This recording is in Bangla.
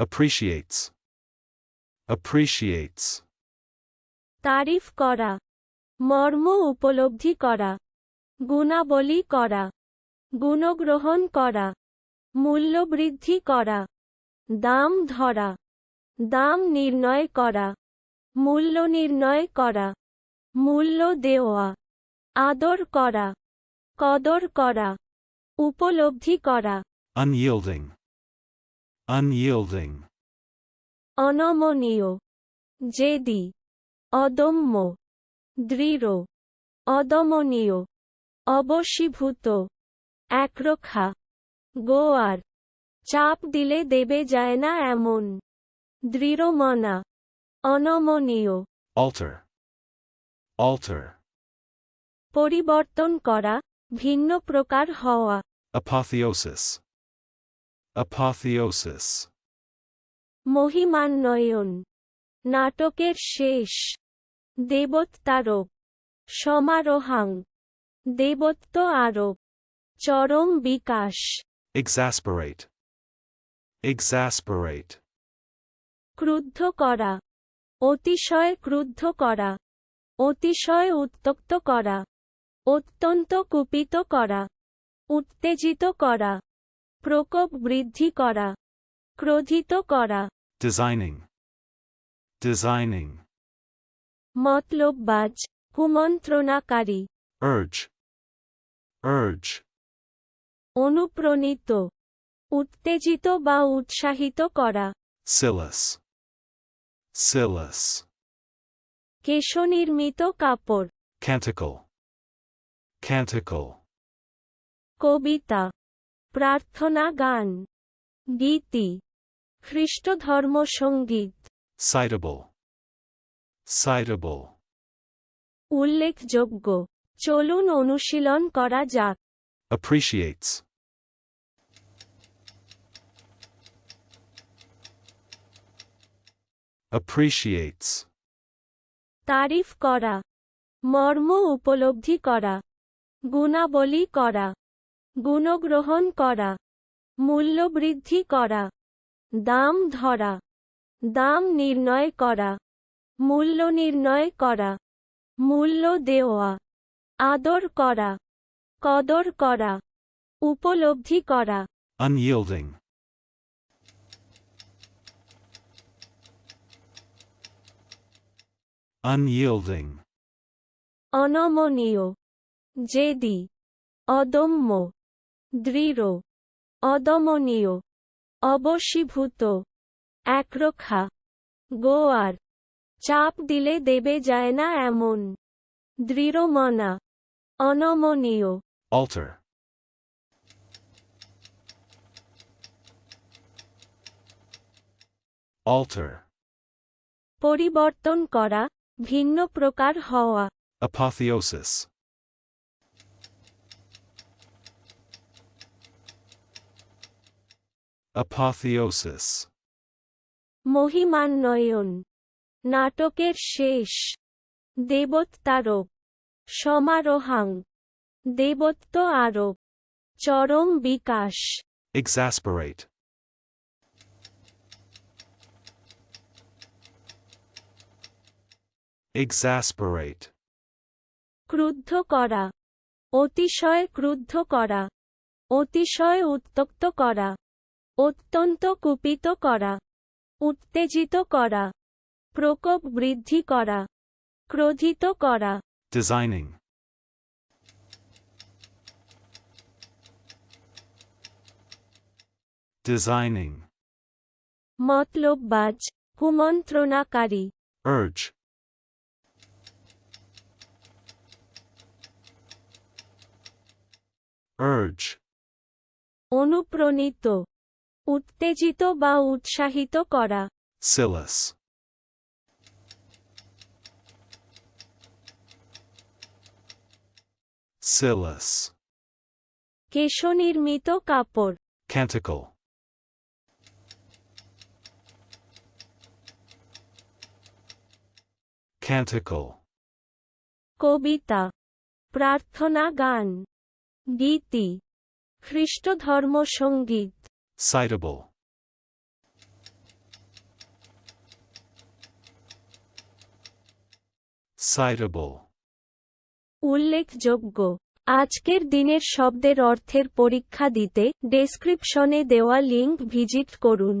appreciates, appreciates, তারিফ করা। মর্ম উপলব্ধি করা। গুণাবলী করা। গুণগ্রহণ করা। মূল্য বৃদ্ধি করা। দাম ধরা। দাম নির্ণয় করা। মূল্য নির্ণয় করা। মূল্য দেওয়া। আদর করা। কদর করা। উপলব্ধি করা। Unyielding, unyielding, অনমনীয় জেদি অদম্য দৃঢ় অদমনীয় অবশীভূত একরক্ষা গোয়ার চাপ দিলে দেবে যায় না এমন দৃঢ়মনা অনমনীয় alter, alter, পরিবর্তন করা ভিন্ন প্রকার হওয়া apotheosis, apotheosis, মহিমান্বয়ন। নাটকের শেষ। দেবত্তারোপ সমারোহাং। দেবত্ব আরোপ চরম বিকাশ। Exasperate, exasperate, ক্রুদ্ধ করা। অতিশয় ক্রুদ্ধ করা। অতিশয় উত্তক্ত করা। অত্যন্ত কুপিত করা। উত্তেজিত করা। প্রকোপ বৃদ্ধি করা ক্রোধিত করা designing, designing, মতলববাজ কুমন্ত্রণাকারী urge, urge, অনুপ্রণিত উত্তেজিত বা উৎসাহিত করা silus, silus, কেশনির্মিত কাপড় canticle, canticle, কবিতা প্রার্থনা গান। গীতি। খ্রিস্ট ধর্ম সংগীত citable, উল্লেখযোগ্য। চলুন অনুশীলন করা যাক। Appreciates, appreciates, তারিফ করা। মর্ম উপলব্ধি করা। গুণাবলী করা। গুণগ্রহণ করা। মূল্য বৃদ্ধি করা। দাম ধরা। দাম নির্ণয় করা। মূল্য নির্ণয় করা। মূল্য দেওয়া। আদর করা। কদর করা। উপলব্ধি করা। Unyielding, unyielding, অনমনীয়। জেদি। অদম্য। দৃঢ় অদমনীয় অবশীভূত একরক্ষা গোয়ার চাপ দিলে দেবে যায় না এমন দৃঢ়মনা অনমনীয়। Alter, alter, পরিবর্তন করা ভিন্ন প্রকার হওয়া। Apotheosis, apotheosis, মহিমান্বয়ন। নাটকের শেষ। দেবত্তারোপ সমারোহাং। দেবত্ব আরোপ। চরম বিকাশ। Exasperate, exasperate, ক্রুদ্ধ করা। অতিশয় ক্রুদ্ধ করা। অতিশয় উত্তক্ত করা। অত্যন্ত কুপিত করা উত্তেজিত করা প্রকোপ বৃদ্ধি করা ক্রোধিত করা। Designing, designing, মতলববাজ কুমন্ত্রণাকারী। Urge, urge, অনুপ্রণিত। উত্তেজিত বা উৎসাহিত করা। Silus, silus, কেশনির্মিত কাপড়। Canticle, canticle, কবিতা। প্রার্থনা গান। গীতি। খ্রিস্ট ধর্ম সংগীত Citable. Citable. উল্লেখযোগ্য। আজকের দিনের শব্দের অর্থের পরীক্ষা দিতে ডেসক্রিপশনে দেওয়া লিঙ্ক ভিজিট করুন।